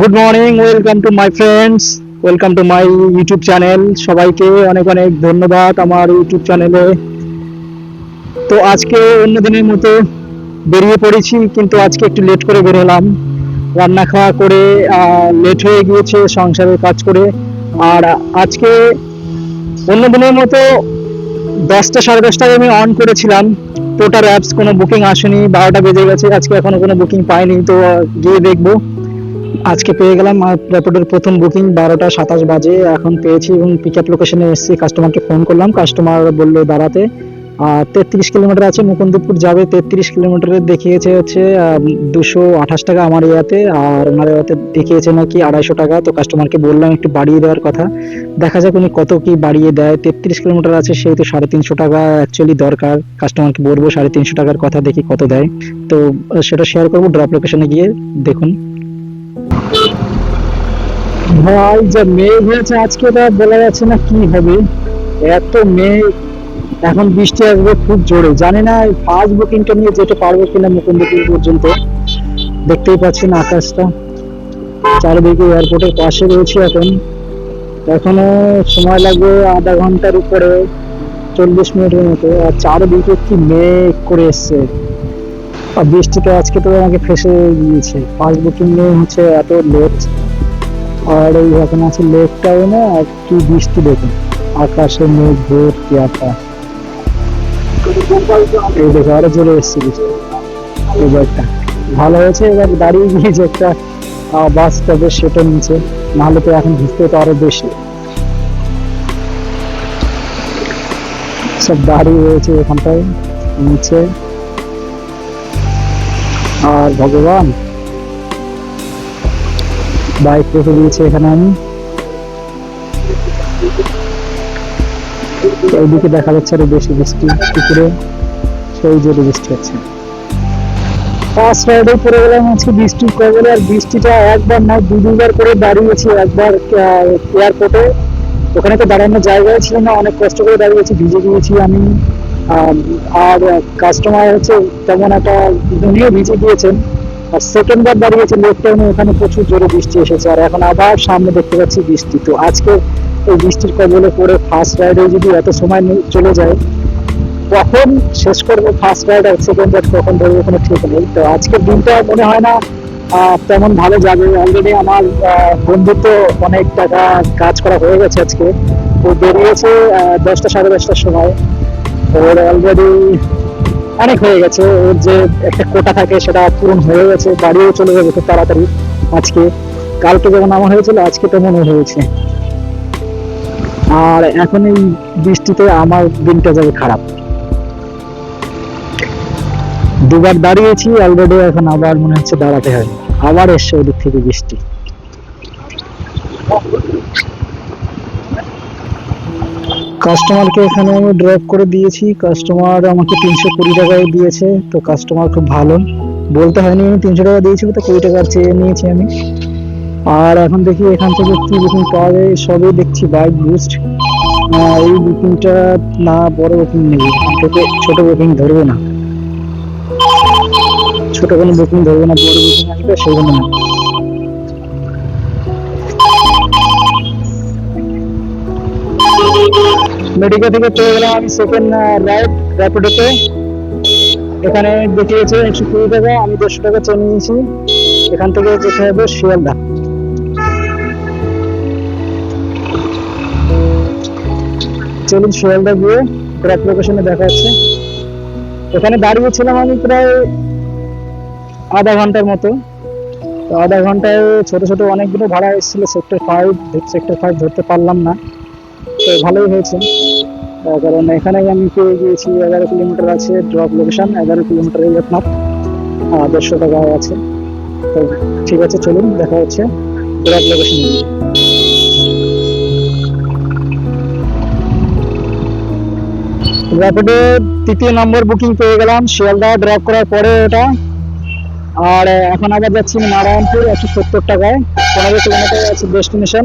Good morning welcome to my friends welcome to my YouTube channel সবাইকে অনেক অনেক ধন্যবাদ আমার ইউটিউব চ্যানেলে তো আজকে অন্য দিনের মতো বেরিয়ে পড়েছি, কিন্তু আজকে একটু লেট করে বেরোলাম। রান্না খাওয়া করে লেট হয়ে গিয়েছে সংসারের কাজ করে। আর আজকে অন্য দিনের মতো দশটা সাড়ে দশটায় আমি অন করেছিলাম। টোটাল অ্যাপস কোনো বুকিং আসেনি, বারোটা বেজে গেছে, আজকে এখনও কোনো বুকিং পাইনি, তো গিয়ে দেখব। আজকে পেয়ে গেলাম র্যাপিডোর প্রথম বুকিং বারোটা সাতাশ বাজে। এখন পেয়েছি এবং পিক আপ লোকেশনে এসেছি কাস্টমারকে ফোন করলাম। কাস্টমার বলল দাঁড়াতে তেত্রিশ কিলোমিটার আছে, মুকুন্দপুর যাবে। তেত্রিশ কিলোমিটারের দেখিয়েছে হচ্ছে দুশো আঠাশ টাকা আমার ইয়াতে, আর ওনার ইয়াতে দেখিয়েছে নাকি আড়াইশো টাকা। তো কাস্টমারকে বললাম একটু বাড়িয়ে দেওয়ার কথা। দেখা যাক উনি কত কি বাড়িয়ে দেয়। তেত্রিশ কিলোমিটার আছে সেহেতু সাড়ে তিনশো টাকা অ্যাকচুয়ালি দরকার। কাস্টমারকে বলব সাড়ে তিনশো টাকার কথা দেখি কত দেয়। তো সেটা শেয়ার করব ড্রপ লোকেশনে গিয়ে দেখুন। ভাই, যা মেঘ হয়েছে আজকে তা বলা যাচ্ছে না কি হবে। এত মেঘ, এখন বৃষ্টি আসবে খুব জোরে। জানি না ফার্স্ট বুকিংটা নিয়ে যেতে পারব কিনা মুকুন্দপুর পর্যন্ত। দেখতেই পাচ্ছেন আকাশটা। চারিদিকে এয়ারপোর্টের পাশে রয়েছে এখন। এখনও সময় লাগবে আধা ঘণ্টার উপরে, চল্লিশ মিনিটের মতো। আর চারিদিকে কি মেঘ করে এসছে। আর বৃষ্টিতে আজকে তো আমাকে ফেসে গিয়েছে। ফার্স্ট বুকিং নিয়ে হচ্ছে এত লেট আর এই এখন আছে লেক টাউনে আর কি বৃষ্টি দেখুন। আকাশে মেঘ ভর্তি আকাশ। এই দেখো, আরও জোরে এসছে বৃষ্টি। এবারটা ভালো হয়েছে, এবার দাঁড়িয়ে গিয়েছে একটা বাস তবে সেটা নিচে। নাহলে তো এখন ভিজতে তো আরও বেশি। সব দাঁড়িয়ে রয়েছে এখানটায়, নিচে। আর ভগবান বাইক রেখে দিয়েছি এখানে আমি। এইদিকে দেখা যাচ্ছে আরও বেশি বৃষ্টি পুকুরে সেই জোরে বৃষ্টি হচ্ছে ফার্স্ট রাইডে গেলাম বৃষ্টি কবলে আর বৃষ্টিটা একবার না দু দুবার করে দাঁড়িয়েছি একবার এয়ারপোর্টে ওখানে তো দাঁড়ানোর জায়গায় ছিল না অনেক কষ্ট করে দাঁড়িয়েছি ভিজে গিয়েছি আম, আর কাস্টমার হচ্ছে তেমন একটা উনিও ভিজে গিয়েছেন। আর সেকেন্ড বার দাঁড়িয়েছে লেফট টাইমে ওখানে প্রচুর জোরে বৃষ্টি এসেছে। আর এখন আবার সামনে দেখতে পাচ্ছি বৃষ্টি। তো আজকে এই বৃষ্টির কবলে পড়ে ফার্স্ট রাইডে যদি এত সময় চলে যায় কখন শেষ করব ফার্স্ট রাইড আর সেকেন্ড রাইড কখন ধরবো কোনো ঠিক নেই। তো আজকের দিনটা মনে হয় না তেমন ভালো যাবে। অলরেডি আমার বন্ধুত্ব অনেক টাকা কাজ করা হয়ে গেছে আজকে। তো বেরিয়েছে দশটা সাড়ে দশটার সময়। ওর অলরেডি অনেক হয়ে গেছে। ওর যে একটা কোটা থাকে, সেটা পূরণ হয়ে গেছে, বাড়িও চলে যাবে খুব তাড়াতাড়ি আজকে। কালকে যেমন আমার হয়েছিল, আজকে তেমন হয়েছে। আর এখন এই বৃষ্টিতে আমার দিনটা যাবে খারাপ। দুবার দাঁড়িয়েছি অলরেডি এখন আবার মনে হচ্ছে দাঁড়াতে হয়। আবার এসছে ওদিক থেকে বৃষ্টি। কাস্টমারকে এখানে আমি ড্রপ করে দিয়েছি। কাস্টমার আমাকে তিনশো কুড়ি টাকায় দিয়েছে। তো কাস্টমার খুব ভালো। বলতে হয়নি আমি তিনশো টাকা দিয়েছি, তো কুড়ি টাকা চেয়ে নিয়েছি আমি। আর এখন দেখি এখান থেকে কি বুকিং পাওয়া যায়। সবই দেখছি বাইক বুস্ট এই বুকিংটা না, বড় বুকিং নেবে ছোট ছোট বুকিং ধরবো না। ছোট কোনো বুকিং ধরবো না, বড় বুকিং আসবে সেগুলো না। মেডিকেল থেকে পেয়ে গেলাম আমি সেকেন্ড রাইড র্যাপিডোতে এখানে দেখিয়েছে একশো কুড়ি টাকা, আমি দেড়শো টাকা চেয়ে নিয়েছি। এখান থেকে যেতে হবে শিয়ালদা। চলুন শিয়ালদা গিয়ে ড্রপ লোকেশনে দেখা যাচ্ছে এখানে দাঁড়িয়েছিলাম আমি প্রায় আধা ঘণ্টার মতো। তো আধা ঘন্টায় ছোট ছোট অনেকগুলো ভাড়া এসেছিল সেক্টর ফাইভ সেক্টর ফাইভ ধরতে পারলাম না। তো ভালোই হয়েছে। কারণ এখানে আমি পেয়ে গিয়েছি এগারো কিলোমিটার আছে ড্রপ লোকেশন এগারো কিলোমিটার এই আপনার দেড়শো টাকা আছে। তো ঠিক আছে, চলুন, দেখা হচ্ছে ড্রপ লোকেশন র্যাপিডো তৃতীয় নম্বর বুকিং পেয়ে গেলাম, শিয়ালদা ড্রপ করার পরে ওটা আর, এখন আবার যাচ্ছি নারায়ণপুর, একশো সত্তর টাকায়, পনেরো কিলোমিটার আছে ডেস্টিনেশন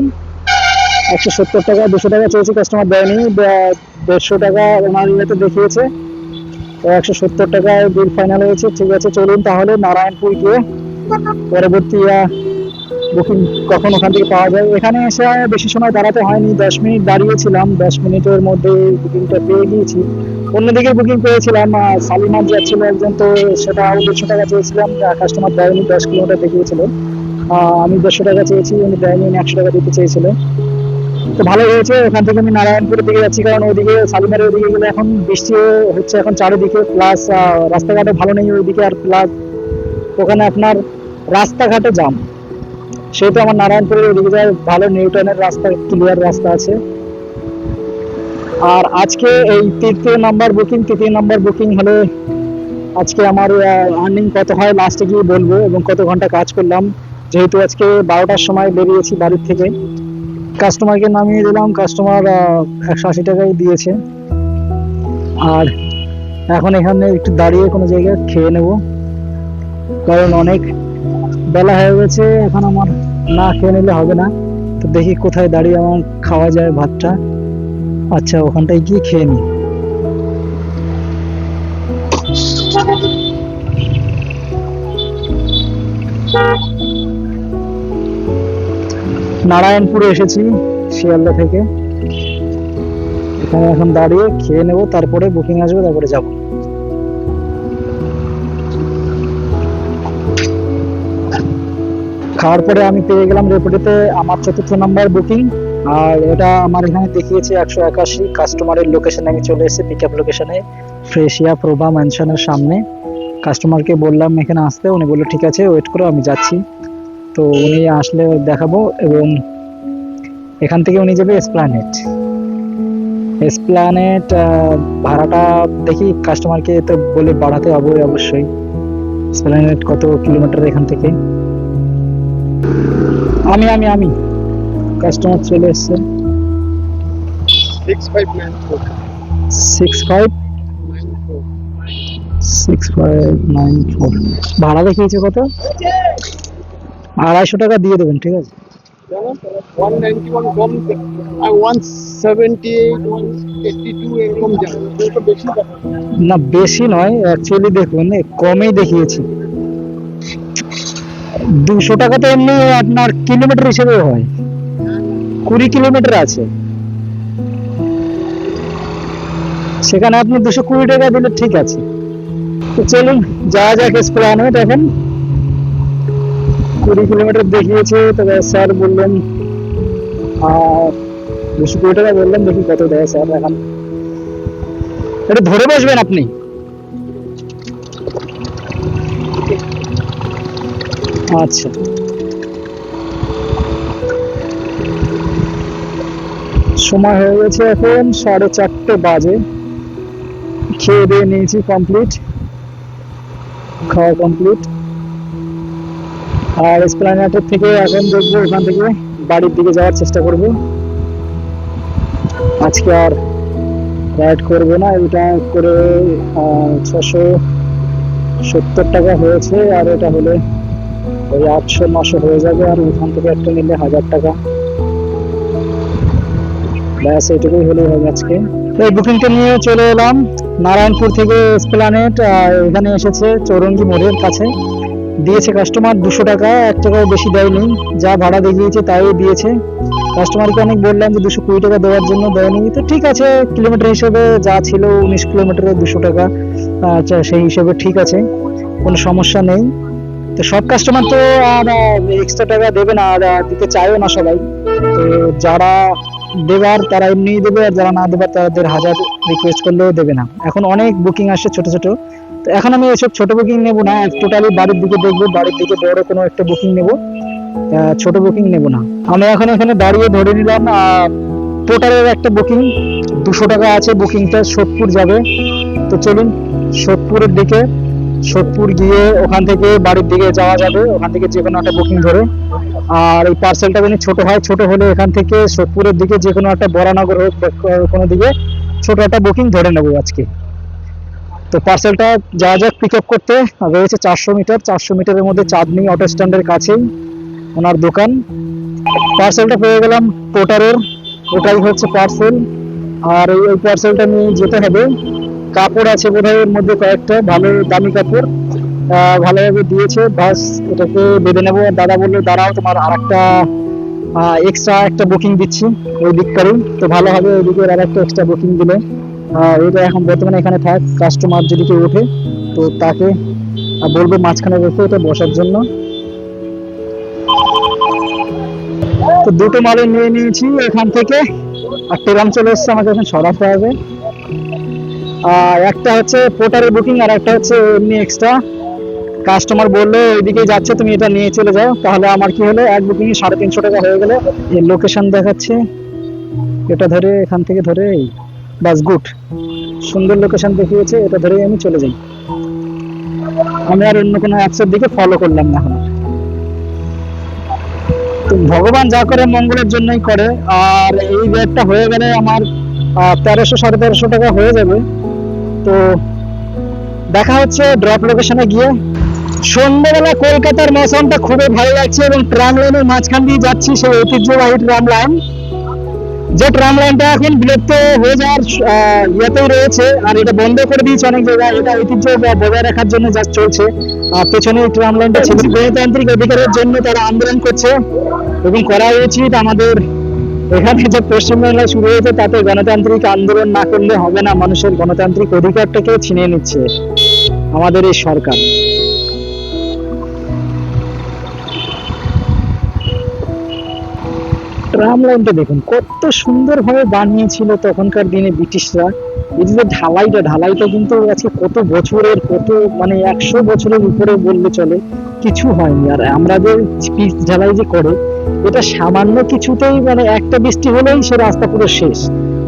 একশো সত্তর টাকা, দুশো টাকা চেয়েছি কাস্টমার দেয়নি। দেড়শো টাকা ওনার ইয়েতে দেখিয়েছে। তো একশো সত্তর টাকায় বিল ফাইনাল হয়েছে। ঠিক আছে, চলুন তাহলে নারায়ণপুর গিয়ে পরবর্তী বুকিং কখন ওখান থেকে পাওয়া যায়। এখানে এসে বেশি সময় দাঁড়াতে হয়নি। দশ মিনিট দাঁড়িয়েছিলাম। দশ মিনিটের মধ্যে বুকিংটা পেয়ে গিয়েছি। অন্যদিকে বুকিং পেয়েছিলাম শালিমার যাচ্ছিল একজন, তো সেটা দেড়শো টাকা চেয়েছিলাম। কাস্টমার দেয়নি, দশ কিলোমিটার দেখিয়েছিল। আমি দেড়শো টাকা চেয়েছি, উনি দেয়নি একশো টাকা দিতে চেয়েছিল তো ভালো হয়েছে। ওখান থেকে আমি নারায়ণপুরের দিকে যাচ্ছি, কারণ ওইদিকে শালিমারের ওইদিকে গেলে এখন বৃষ্টি হচ্ছে এখন চারিদিকে প্লাস রাস্তাঘাটও ভালো নেই ওইদিকে আর প্লাস ওখানে আপনার রাস্তাঘাটে জাম সেহেতু আমার নারায়ণপুরের ওইদিকে যায়, ভালো নিউটনের রাস্তা ক্লিয়ার রাস্তা আছে। আর আজকে এই তৃতীয় নাম্বার বুকিং তৃতীয় নাম্বার বুকিং হলে আজকে আমার আর্নিং কত হয় লাস্টে গিয়ে বলব এবং কত ঘণ্টা কাজ করলাম। যেহেতু আজকে বারোটার সময় বেরিয়েছি বাড়ির থেকে কাস্টমারকে নামিয়ে দিলাম। কাস্টমার একশো আশি টাকাই দিয়েছে। আর এখন এখানে একটু দাঁড়িয়ে কোনো জায়গায় খেয়ে নেব। কারণ অনেক বেলা হয়ে গেছে, এখন আমার না খেয়ে নিলে হবে না। তো দেখি কোথায় দাঁড়িয়ে আমার খাওয়া যায় ভাতটা। আচ্ছা ওখানটায় গিয়ে খেয়ে নিই। নারায়ণপুরে এসেছি, শিয়ালদা থেকে। এখানে এখন দাঁড়িয়ে খেয়ে নেব, তারপরে বুকিং আসবে, তারপরে যাব। খাওয়ার পরে আমি পেয়ে গেলাম রেপোর্টেতে আমার চতুর্থ নাম্বার বুকিং আর এটা আমার এখানে দেখিয়েছে একশো একাশি কাস্টমারের লোকেশনে আমি চলে এসেছি পিক আপ লোকেশনে ফ্রেশিয়া প্রভা ম্যানশনের সামনে। কাস্টমারকে বললাম, এখানে আসতে। উনি বলল, ঠিক আছে ওয়েট করো, আমি যাচ্ছি। তো উনি আসলে দেখাবো এবং এখান থেকে উনি যাবে এসপ্লানেট এসপ্লানেট ভাড়াটা দেখি কাস্টমারকে তো বলে বাড়াতে হবে অবশ্যই। এসপ্লানেট কত কিলোমিটার এখান থেকে? আমি আমি আমি। কাস্টমার চলে এসছে। Five six five nine four ভাড়া দেখিয়েছে কত? আড়াইশো টাকা দিয়ে দেবেন, ঠিক আছে? না, বেশি নয় অ্যাকচুয়ালি দেখুন কমেই দেখিয়েছি। দুশো টাকা তো এমনি আপনার কিলোমিটার হিসেবে হয়। কুড়ি কিলোমিটার আছে। সেখানে আপনি দুশো কুড়ি টাকা দিলে ঠিক আছে। তো চলুন যা যা কেস যাক হয় এখন কুড়ি কিলোমিটার দেখিয়েছে, তবে স্যার বললেন আর দুশো কুড়ি টাকা বললেন, দেখি কত দেয় স্যার এখন। এটা ধরে বসবেন আপনি। আচ্ছা। সময় হয়ে গেছে এখন সাড়ে চারটে বাজে। খেয়ে দিয়ে নিয়েছি কমপ্লিট খাওয়া কমপ্লিট আর এসপ্লানেটের থেকে এখন দেখব ওখান থেকে বাড়ির দিকে যাওয়ার চেষ্টা করব। আজকে আর রাইড করব না, এটা করে ছশো সত্তর টাকা হয়েছে, আর এটা হলে ওই আটশো নশো হয়ে যাবে, আর ওখান থেকে একটা নিলে হাজার টাকা। ব্যাস, এইটুকুই হলেই হবে আজকে। এই বুকিংটা নিয়ে চলে এলাম। নারায়ণপুর থেকে এসপ্লানেট আর এখানে এসেছে চৌরঙ্গি মোড়ের কাছে। দিয়েছে কাস্টমার দুশো টাকা, এক টাকাও বেশি দেয়নি। যা ভাড়া দেখিয়েছে তাই দিয়েছে। কাস্টমারকে অনেক বললাম যে দুশো কুড়ি টাকা দেওয়ার জন্য দেয়নি। তো ঠিক আছে কিলোমিটার হিসেবে যা ছিল উনিশ কিলোমিটারে দুশো টাকা আচ্ছা সেই হিসেবে ঠিক আছে, কোনো সমস্যা নেই। তো সব কাস্টমার তো আর এক্সট্রা টাকা দেবে না, আর দিতে চাইও না সবাই। তো যারা দেবার তারা এমনিই দেবে, আর যারা না দেবার তাদের হাজার রিকোয়েস্ট করলেও দেবে না। এখন অনেক বুকিং আসছে ছোট ছোট। এখন আমি এসব ছোট বুকিং নেব না টোটালি বাড়ির দিকে দেখব, বাড়ির দিকে বড় কোনো একটা বুকিং নেব। ছোট বুকিং নেব না। আমি এখন এখানে দাঁড়িয়ে ধরে নিলাম টোটালের একটা বুকিং দুশো টাকা আছে বুকিংটা সোদপুর যাবে। তো চলুন, সোদপুরের দিকে, সোদপুর গিয়ে ওখান থেকে বাড়ির দিকে যাওয়া যাবে, ওখান থেকে যে কোনো একটা বুকিং ধরে। আর এই পার্সেলটা যদি ছোট হয়, ছোট হলে এখান থেকে সোদপুরের দিকে যে কোনো একটা বরানগর হোক কোনো দিকে ছোট একটা বুকিং ধরে নেব আজকে। তো পার্সেলটা যা যা পিক আপ করতে রয়েছে চারশো মিটার, চারশো মিটারের মধ্যে চাঁদনি অটো স্ট্যান্ডের কাছেই ওনার দোকান। পার্সেলটা পেয়ে গেলাম পোটারের, ওটাই হচ্ছে পার্সেল আর এই ওই পার্সেলটা নিয়ে যেতে হবে। কাপড় আছে বোধহয় এর মধ্যে কয়েকটা, ভালো, দামি কাপড়। ভালোভাবে দিয়েছে বাস এটাকে বেঁধে নেব। দাদা বলল, দাঁড়াও, তোমার আর একটা এক্সট্রা একটা বুকিং দিচ্ছি ওই দিককারই। তো ভালো হবে ওইদিকে আর একটা এক্সট্রা বুকিং দিলে। এটা এখন বর্তমানে এখানে থাক কাস্টমার যদি কেউ ওঠে, তো তাকে বলব মাঝখানে রেখে এটা বসার জন্য। তো দুটো মালে নিয়ে নিয়েছি এখান থেকে, আর টেরাম চলে এসছে আমাকে এখন সরাতে হবে। একটা হচ্ছে পোর্টারের বুকিং আর একটা হচ্ছে এমনি এক্সট্রা কাস্টমার বলল ওইদিকে যাচ্ছে, তুমি এটা নিয়ে চলে যাও। তাহলে আমার কি হলো, এক বুকিং সাড়ে তিনশো টাকা হয়ে গেলে। লোকেশন দেখাচ্ছে। এটা ধরে, এখান থেকে ধরে বাস গুড। সুন্দর লোকেশন দেখিয়েছে, এটা ধরে আমি চলে যাই। আমি আর অন্য কোনো অ্যাপসের দিকে ফলো করলাম না ভগবান যা করে মঙ্গলের জন্যই করে, আর এই রেটটা হয়ে গেলে আমার তেরোশো সাড়ে তেরোশো টাকা হয়ে যাবে। তো দেখা হচ্ছে ড্রপ লোকেশনে গিয়ে। সন্ধ্যাবেলা কলকাতার মৌসুমটা খুবই ভালো লাগছে এবং ট্রাম লাইনের মাঝখান দিয়ে যাচ্ছি সেই ঐতিহ্যবাহী ট্রাম লাইন যে ট্রাম লাইনটা এখন বিলুপ্ত হয়ে যাওয়ার ইয়েতেই রয়েছে, আর এটা বন্ধ করে দিয়েছে অনেক জায়গায়, এটা ঐতিহ্য বজায় রাখার জন্য যা চলছে। আর পেছনে ট্রাম লাইনটা ছিল। গণতান্ত্রিক অধিকারের জন্য তারা আন্দোলন করছে এবং করা উচিত আমাদের এখানে যে পশ্চিমবাংলায় শুরু হয়েছে, তাতে গণতান্ত্রিক আন্দোলন না করলে হবে না। মানুষের গণতান্ত্রিক অধিকারটাকে ছিনিয়ে নিচ্ছে আমাদের এই সরকার। ট্রাম লাইনটা দেখুন, কত সুন্দরভাবে বানিয়েছিল তখনকার দিনে ব্রিটিশরা। এই যে ঢালাইটা ঢালাইটা কিন্তু আজকে কত বছরের, কত মানে একশো বছরের উপরে বললে চলে, কিছু হয়নি। আর আমরা যে পিচ ঢালাই যে করে, এটা সামান্য কিছুতেই মানে একটা বৃষ্টি হলেই সে রাস্তা পুরো শেষ।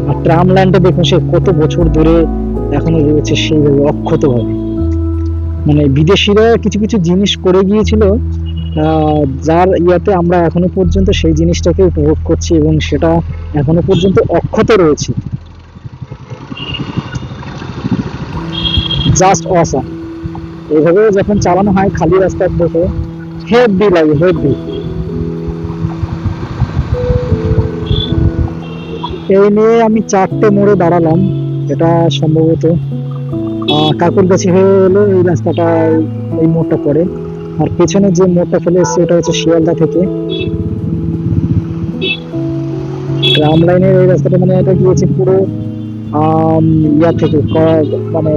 আর ট্রাম লাইনটা দেখুন, সে কত বছর ধরে এখনও রয়েছে, সেইভাবে অক্ষত ভাবে মানে বিদেশিরা কিছু কিছু জিনিস করে গিয়েছিল যার ইয়াতে আমরা এখনও পর্যন্ত সেই জিনিসটাকে উপভোগ করছি এবং সেটা এখনও পর্যন্ত অক্ষত রয়েছে। জাস্ট অসাম এইভাবে যখন চালানো হয় খালি রাস্তার দেখে হেভি লাগে হেভি এই নিয়ে আমি চারটে মোড়ে দাঁড়ালাম, এটা সম্ভবত কাকুরগাছি হয়ে এলো এই রাস্তাটা, এই মোড়টা পড়ে আর পেছনে যে মোড়টা ফেলে এসছে এটা হচ্ছে শিয়ালদা থেকে। ট্রাম লাইনের এই রাস্তাটা মানে এটা গিয়েছে পুরো ইয়া থেকে মানে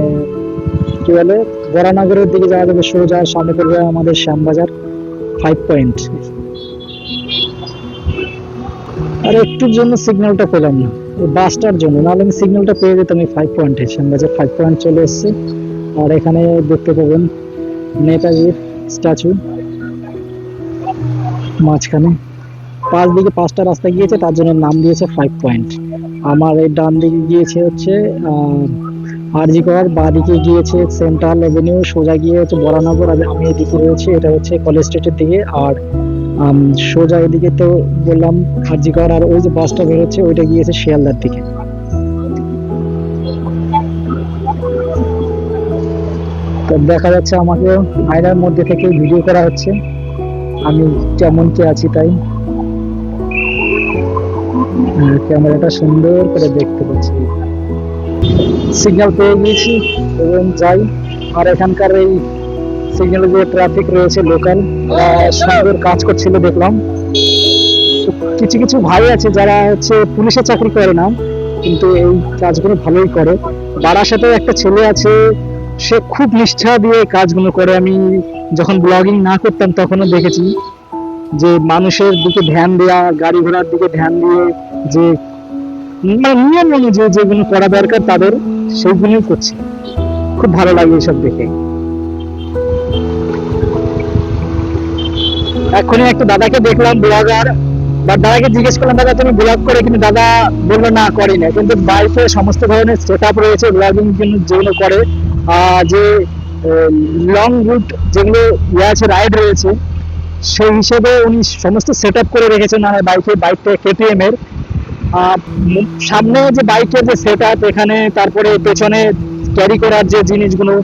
কি বলে বরানগরের দিকে যাওয়া যাবে সোজা, সামনে পড়বে আমাদের শ্যামবাজার ফাইভ পয়েন্ট আর একটুর জন্য সিগন্যালটা পেলাম না। ওই বাসটার জন্য, নাহলে আমি সিগন্যালটা পেয়ে যেতাম এই ফাইভ পয়েন্টে শ্যামবাজার ফাইভ পয়েন্ট চলে এসছে। আর এখানে দেখতে পাবেন নেতাজির স্ট্যাচু। মাঝখানে। পাঁচ দিকে পাঁচটা রাস্তা গিয়েছে, তার জন্য নাম দিয়েছে ফাইভ পয়েন্ট আমার এই ডান দিকে গিয়েছে হচ্ছে আরজি কর বা দিকে গিয়েছে সেন্ট্রাল এভিনিউ সোজা গিয়ে হচ্ছে বরানগর, আর আমি এদিকে রয়েছে, এটা হচ্ছে কলেজ স্ট্রিটের দিকে, আর সোজা এদিকে তো বললাম আরজি কর আর ওই যে বাসটা বেরোচ্ছে, ওইটা গিয়েছে শিয়ালদার দিকে। দেখা যাচ্ছে আমাকে আয়নার মধ্যে থেকে ভিডিও করা হচ্ছে। আমি যেমন কি আছি তাই। ক্যামেরাটা সুন্দর করে দেখতে পাচ্ছি। সিগন্যাল পেয়ে গিয়েছি এবং যাই। আর এখানকার এই সিগন্যালে যে ট্রাফিক রয়েছে লোকাল সুন্দর কাজ করছিল দেখলাম। কিছু কিছু ভাই আছে যারা হচ্ছে পুলিশে চাকরি করে না, কিন্তু এই কাজগুলো ভালোই করে। বারাসাতে একটা ছেলে আছে সে খুব নিষ্ঠা দিয়ে কাজগুলো করে। আমি যখন ব্লগিং না করতাম তখনও দেখেছি যে মানুষের দিকে ধ্যান দেওয়া গাড়ি ঘোড়ার দিকে ধ্যান দিয়ে যে মানে নিয়ম অনুযায়ী যেগুলো করা দরকার তাদের, সেইগুলোই করছে। খুব ভালো লাগে এসব দেখে। এখনই একটা দাদাকে দেখলাম ব্লগার বা দাদাকে জিজ্ঞেস করলাম, দাদা, তুমি ব্লগ করে? কিন্তু দাদা বলল, না করি না কিন্তু বাইকে সমস্ত ধরনের সেট আপ রয়েছে ব্লগিং জন্য, যেগুলো করে। যে লং রুট যেগুলো ইয়ে আছে রাইড রয়েছে, সেই হিসেবে উনি সমস্ত সেট আপ করে রেখেছেন আমার বাইকে বাইকটা কেটিএম এর। সামনে যে বাইকের যে সেট আপ এখানে তারপরে পেছনে ক্যারি করার যে জিনিসগুলো,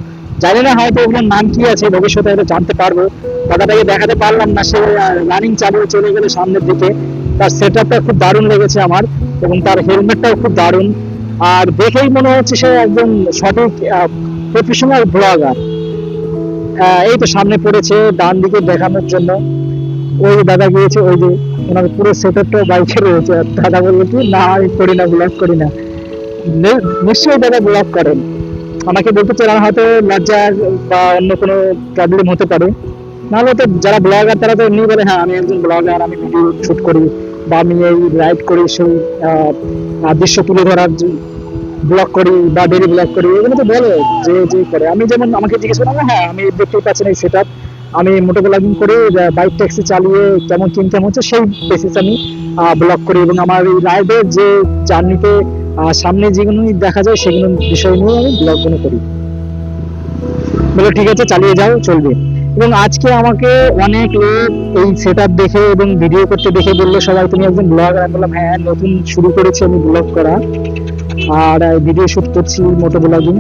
জানি না হয়তো ওগুলোর নাম কি আছে, ভবিষ্যতে হয়তো জানতে পারব। দাদাটাকে দেখাতে পারলাম না, সে রানিং চালিয়ে চলে গেলে সামনের দিকে। তার সেট খুব দারুণ লেগেছে আমার, এবং তার হেলমেটটাও খুব দারুণ। আর দেখেই মনে হচ্ছে সে একদম সঠিক প্রফেশনাল ব্লগার। এই তো সামনে পড়েছে ডান দিকে দেখানোর জন্য। ওই দাদা গিয়েছে, ওই যে ওনার পুরো সেটআপটা বাইকে রয়েছে। দাদা বলল কি, না, আমি করি না ব্লগ করি না। নিশ্চয়ই দাদা ব্লগ করেন। আমাকে বলতে চান হয়তো লজ্জার বা অন্য কোনো প্রবলেম হতে পারে। নাহলে তো যারা ব্লগার তারা তো এমনি বলে হ্যাঁ আমি একজন ব্লগার আমি ভিডিও শুট করি বা আমি এই রাইড করি সেই দৃশ্য তুলে ধরার ব্লগ করি বা ডেলি ব্লগ করি, এগুলো তো বলে যে যে করে। আমি যেমন আমাকে জিজ্ঞেস করলাম হ্যাঁ আমি দেখতে পাচ্ছেন এই সেট আমি মোটো ব্লগিং করে বাইক ট্যাক্সি চালিয়ে কেমন ইনকাম হচ্ছে, সেই বেসিস আমি ব্লগ করি এবং আমার এই রাইডের যে জার্নিতে সামনে যেগুলো দেখা যায়, সেগুলো বিষয় নিয়ে আমি ব্লগগুলো করি। বলে, ঠিক আছে, চালিয়ে যাও, চলবে। এবং আজকে আমাকে অনেক লোক এই সেট দেখে এবং ভিডিও করতে দেখে বলল, সবাই, তুমি একজন ব্লগার আমি বললাম হ্যাঁ নতুন শুরু করেছি আমি ব্লগ করা। আর ভিডিও শুট করছি মোটো ব্লগিং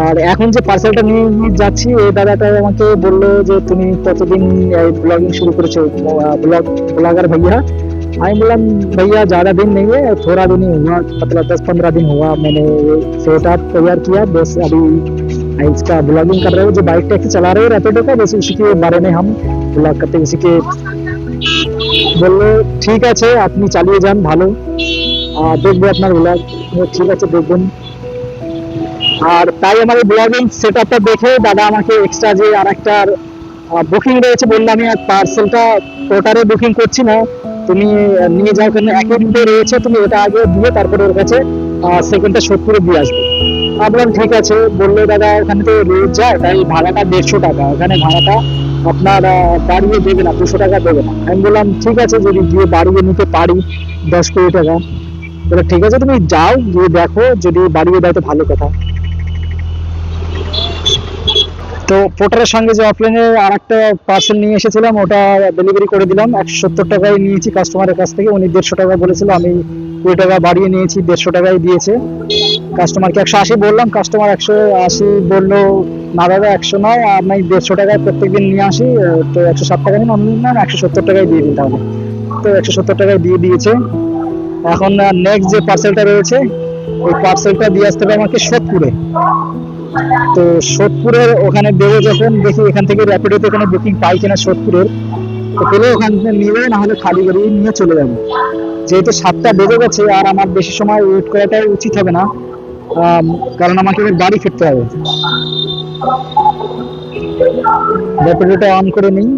আর এখন যে পার্সেলটা নিয়ে নিয়ে যাচ্ছি ওই দাদাটা আমাকে বললো যে তুমি কতদিন ব্লগিং শুরু করেছো ब्लॉग ब्लॉगर भैया আমি বললাম भैया ज्यादा दिन नहीं है थोड़ा दिन ही हुआ मतलब दस पंद्रह दिन हुआ मैंने सेटअप तैयार किया बस अभी इसका ब्लॉगिंग कर रहे हो जो बाइक टैक्सी चला रहे हो रैपिडो का बस उसी के बारे में हम ब्लॉग करते हैं उसी के বললো ঠিক আছে আপনি চালিয়ে যান ভালো আহ, দেখব আপনার ব্লগ ঠিক আছে, দেখবেন। আর তাই আমার এই ব্লগিং সেট আপটা দেখে দাদা আমাকে এক্সট্রা যে আর একটা বুকিং রয়েছে বলল আমি আর পার্সেলটা পোর্টারে বুকিং করছি না। তুমি নিয়ে যাও কেন? একই রয়েছে, তুমি এটা আগে দিয়ে তারপরে ওর কাছে সেকেন্ডটা শোধ করে দিয়ে আসবে। বললাম ঠিক আছে, বলল দাদা ওখানে তো রোজ যায় তাই ভাড়াটা দেড়শো টাকা। ওখানে ভাড়াটা আপনার বাড়িয়ে দেবে না, দুশো টাকা দেবে না। আমি বললাম, ঠিক আছে, যদি গিয়ে বাড়িয়ে নিতে পারি, দশ কোটি টাকা। বলে ঠিক আছে, তুমি যাও, গিয়ে দেখো, যদি বাড়িয়ে দেয় তো ভালো কথা। তো পোর্টারের সঙ্গে যে অফলাইনে আর একটা পার্সেল নিয়ে এসেছিলাম, ওটা ডেলিভারি করে দিলাম। একশো সত্তর টাকায় নিয়েছি কাস্টমারের কাছ থেকে, উনি দেড়শো টাকা বলেছিল, আমি কুড়ি টাকা বাড়িয়ে নিয়েছি, দেড়শো টাকায় দিয়েছে। কাস্টমারকে একশো আশি বললাম কাস্টমার একশো আশি বলল, না দাদা, একশো নয়, আমি দেড়শো টাকায় প্রত্যেকদিন নিয়ে আসি, তো একশো ষাট টাকা নিন বললাম একশো সত্তর টাকায় দিয়ে দিন তাহলে। তো একশো সত্তর টাকায় দিয়ে দিয়েছে। এখন নেক্সট যে পার্সেলটা রয়েছে, ওই পার্সেলটা দিয়ে আসতে হবে আমাকে সোদপুরে। তো সোদপুরের ওখানে দেবো যখন দেখি এখান থেকে র্যাপিডোতে কোনো বুকিং পাই কিনা সোদপুরের, তো পেলে ওখান থেকে নিয়ে না হলে খালি গাড়ি নিয়ে চলে যাব। যেহেতু সাতটা বেজে গেছে আর আমার বেশি সময় ওয়েট করাটাই উচিত হবে না কারণ আমাকে বাড়ি ফিরতে হবে। র্যাপিডোটা অন করে নিই।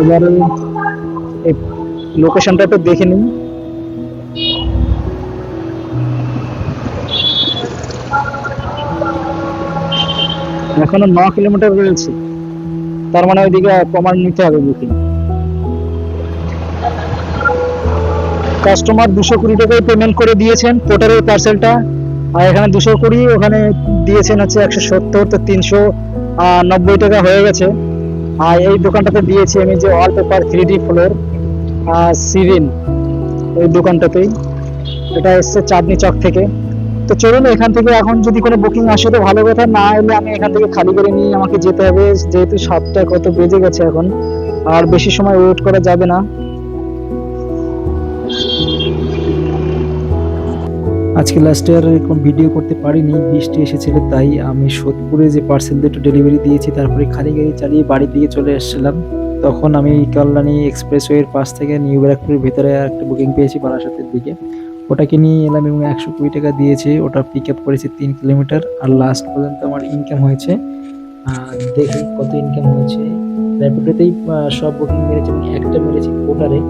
এবারে লোকেশনটা তো দেখে নিই। এখনও ন কিলোমিটার রয়েছে। তার মানে ওইদিকে প্রমাণ নিতে হবে বুকিং। কাস্টমার দুশো কুড়ি টাকায় পেমেন্ট করে দিয়েছেন পোর্টারের পার্সেলটা আর এখানে দুশো কুড়ি, ওখানে দিয়েছেন হচ্ছে একশো সত্তর, তো তিনশো নব্বই টাকা হয়ে গেছে। আর এই দোকানটাতে দিয়েছি আমি যে wallpaper three D floor সিরিন। ওই দোকানটাতেই। এটা এসছে চাঁদনি চক থেকে। তো চলুন, এখান থেকে এখন যদি কোনো বুকিং আসে তো ভালো কথা, না এলে আমি এখান থেকে খালি করে নিয়ে আমাকে যেতে হবে। যেহেতু সাতটা কত বেজে গেছে এখন, আর বেশি সময় ওয়েট করা যাবে না। আজকে লাস্ট আর এরকম ভিডিও করতে পারিনি, বৃষ্টি এসেছিল, তাই আমি সোদপুরে যে পার্সেল দুটো ডেলিভারি দিয়েছি, তারপরে খালি গাড়ি চালিয়ে বাড়ির দিকে চলে এসেছিলাম। তখন আমি কল্যাণী এক্সপ্রেসওয়ের পাশ থেকে নিউ ব্যারাকপুরের ভিতরে একটা বুকিং পেয়েছি বারাসাতের দিকে। ওটাকে নিয়ে এলাম এবং একশো কুড়ি টাকা দিয়েছে। ওটা পিক আপ করেছে তিন কিলোমিটার আর লাস্ট পর্যন্ত আমার ইনকাম হয়েছে। দেখি কত ইনকাম হয়েছে। র্যাপিডোতেই সব বুকিং মেরেছি এবং একটা মেরেছি পোর্টারে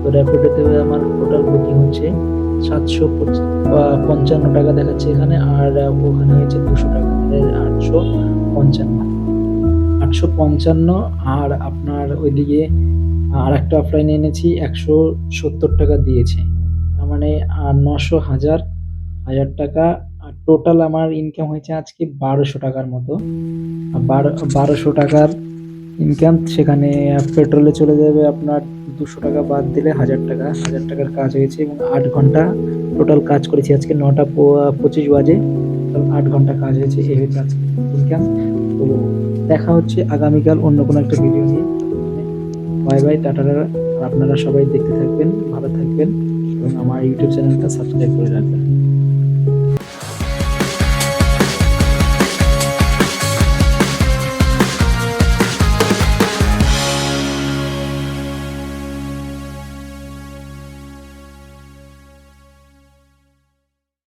তো র্যাপিডোতে আমার টোটাল বুকিং হচ্ছে সাতশো পঞ্চান্ন টাকা দেখাচ্ছে এখানে। আর ওখানে হয়েছে দুশো টাকা তাহলে আটশো পঞ্চান্ন। আটশো পঞ্চান্ন আর আপনার ওইদিকে আর একটা অফলাইনে এনেছি, একশো সত্তর টাকা দিয়েছে। মানে নশো হাজার হাজার টাকা, আর টোটাল আমার ইনকাম হয়েছে আজকে বারোশো টাকার মতো। বারো, বারোশো টাকার ইনকাম সেখানে পেট্রোলে চলে যাবে আপনার দুশো টাকা বাদ দিলে হাজার টাকা। হাজার টাকার কাজ হয়েছে এবং আট ঘণ্টা টোটাল কাজ করেছি আজকে নটা পঁচিশ বাজে। আট ঘণ্টা কাজ হয়েছে এই হচ্ছে আজকে ইনকাম তো দেখা হচ্ছে আগামীকাল অন্য কোনো একটা ভিডিও নিয়ে। বাই বাই টাটারা আপনারা সবাই দেখতে থাকবেন, ভালো থাকবেন। এবং আমার ইউটিউব চ্যানেলটা সাবস্ক্রাইব করে রাখবেন।